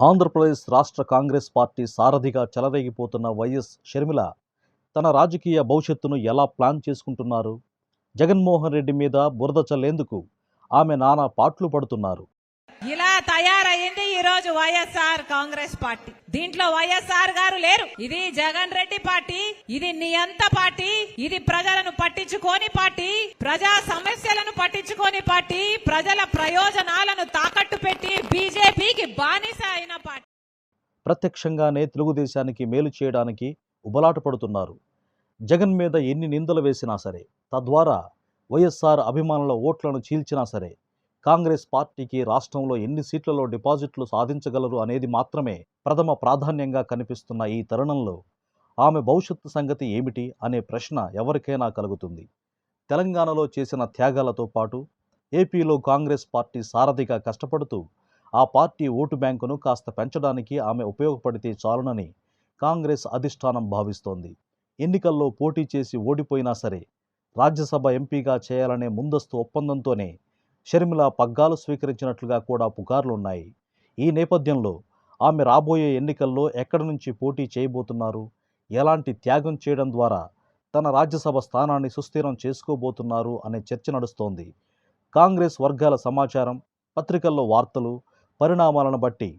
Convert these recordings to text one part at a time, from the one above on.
ఆంధ్రప్రదేశ్ రాష్ట్ర కాంగ్రెస్ పార్టీ సారథిగా చెలరేగిపోతున్న వైఎస్ షర్మిల తన రాజకీయ భవిష్యత్తును ఎలా ప్లాన్ చేసుకుంటున్నారు? జగన్మోహన్ రెడ్డి మీద బురద చల్లేందుకు ఆమె నానా పాట్లు పడుతున్నారు. తయారైంది తయారయ్యింది ఈ రోజు వైఎస్ఆర్ కాంగ్రెస్ పార్టీ. దీంట్లో వైఎస్ఆర్ గారు లేరు. ఇది జగన్ రెడ్డి పార్టీ ఇది నియంత పార్టీ ఇది ప్రజలను పట్టించుకోని పార్టీ ప్రజా సమస్యలను పట్టించుకోని పార్టీ ప్రజల ప్రయోజనాలను తాకట్టు పెట్టి బీజేపీకి బానిస అయిన పార్టీ. ప్రత్యక్షంగానే తెలుగుదేశానికి మేలు చేయడానికి ఉబలాట పడుతున్నారు. జగన్ మీద ఎన్ని నిందలు వేసినా సరే తద్వారా వైఎస్ఆర్ అభిమానుల ఓట్లను చీల్చినా సరే కాంగ్రెస్ పార్టీకి రాష్ట్రంలో ఎన్ని సీట్లలో డిపాజిట్లు సాధించగలరు అనేది మాత్రమే ప్రథమ ప్రాధాన్యంగా కనిపిస్తున్న ఈ తరుణంలో ఆమె భవిష్యత్తు సంగతి ఏమిటి అనే ప్రశ్న ఎవరికైనా కలుగుతుంది. తెలంగాణలో చేసిన త్యాగాలతో పాటు ఏపీలో కాంగ్రెస్ పార్టీ సారథిగా కష్టపడుతూ ఆ పార్టీ ఓటు బ్యాంకును కాస్త పెంచడానికి ఆమె ఉపయోగపడితే చాలునని కాంగ్రెస్ అధిష్టానం భావిస్తోంది. ఎన్నికల్లో పోటీ చేసి ఓడిపోయినా సరే రాజ్యసభ ఎంపీగా చేయాలనే ముందస్తు ఒప్పందంతోనే షర్మిల పగ్గాలు స్వీకరించినట్లుగా కూడా పుకార్లున్నాయి. ఈ నేపథ్యంలో ఆమె రాబోయే ఎన్నికల్లో ఎక్కడి నుంచి పోటీ చేయబోతున్నారు? ఎలాంటి త్యాగం చేయడం ద్వారా తన రాజ్యసభ స్థానాన్ని సుస్థిరం చేసుకోబోతున్నారు అనే చర్చ నడుస్తోంది. కాంగ్రెస్ వర్గాల సమాచారం పత్రికల్లో వార్తలు పరిణామాలను బట్టి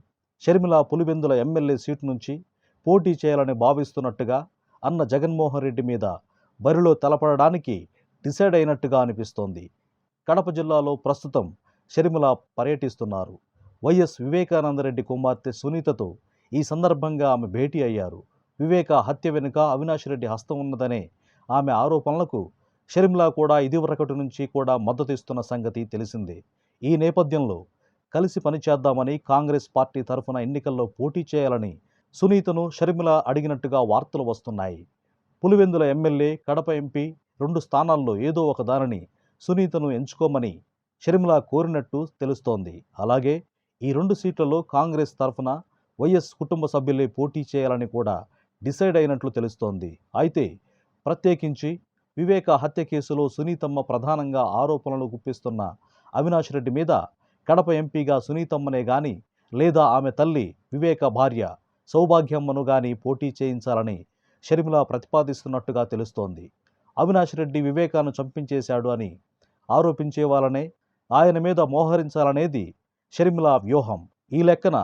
షర్మిల పులివెందుల ఎమ్మెల్యే సీటు నుంచి పోటీ చేయాలని భావిస్తున్నట్టుగా అన్న జగన్మోహన్ రెడ్డి మీద బరిలో తలపడడానికి డిసైడ్ అయినట్టుగా అనిపిస్తోంది. కడప జిల్లాలో ప్రస్తుతం షర్మిల పర్యటిస్తున్నారు. వైఎస్ వివేకానందరెడ్డి కుమార్తె సునీతతో ఈ సందర్భంగా ఆమె భేటీ అయ్యారు. వివేక హత్య వెనుక అవినాష్ రెడ్డి హస్తం ఉన్నదనే ఆమె ఆరోపణలకు షర్మిల కూడా ఇదివరకటి నుంచి కూడా మద్దతు ఇస్తున్న సంగతి తెలిసిందే. ఈ నేపథ్యంలో కలిసి పనిచేద్దామని కాంగ్రెస్ పార్టీ తరఫున ఎన్నికల్లో పోటీ చేయాలని సునీతను షర్మిల అడిగినట్టుగా వార్తలు వస్తున్నాయి. పులివెందుల ఎమ్మెల్యే కడప ఎంపీ రెండు స్థానాల్లో ఏదో ఒక దానిని సునీతను ఎంచుకోమని షర్మిల కోరినట్టు తెలుస్తోంది. అలాగే ఈ రెండు సీట్లలో కాంగ్రెస్ తరఫున వైఎస్ కుటుంబ సభ్యులే పోటీ చేయాలని కూడా డిసైడ్ అయినట్లు తెలుస్తోంది. అయితే ప్రత్యేకించి వివేక హత్య కేసులో సునీతమ్మ ప్రధానంగా ఆరోపణలు గుప్పిస్తున్న అవినాష్ రెడ్డి మీద కడప ఎంపీగా సునీతమ్మనే గాని లేదా ఆమె తల్లి వివేక భార్య సౌభాగ్యమ్మను గాని పోటీ చేయించాలని షర్మిల ప్రతిపాదిస్తున్నట్టుగా తెలుస్తోంది. అవినాష్ రెడ్డి వివేకాను చంపించేశాడు అని ఆరోపించే వాళ్ళనే ఆయన మీద మోహరించాలనేది షర్మిలా వ్యూహం. ఈ లెక్కన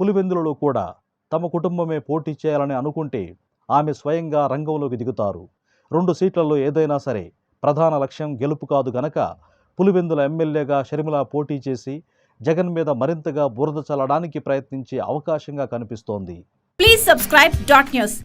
పులివెందులలో కూడా తమ కుటుంబమే పోటీ చేయాలని అనుకుంటే ఆమె స్వయంగా రంగంలోకి దిగుతారు రెండు సీట్లలో ఏదైనా సరే ప్రధాన లక్ష్యం గెలుపు కాదు గనక పులివెందుల ఎమ్మెల్యేగా షర్మిల పోటీ చేసి జగన్ మీద మరింతగా బురద చల్లడానికి ప్రయత్నించే అవకాశంగా కనిపిస్తోంది. Please subscribe dot news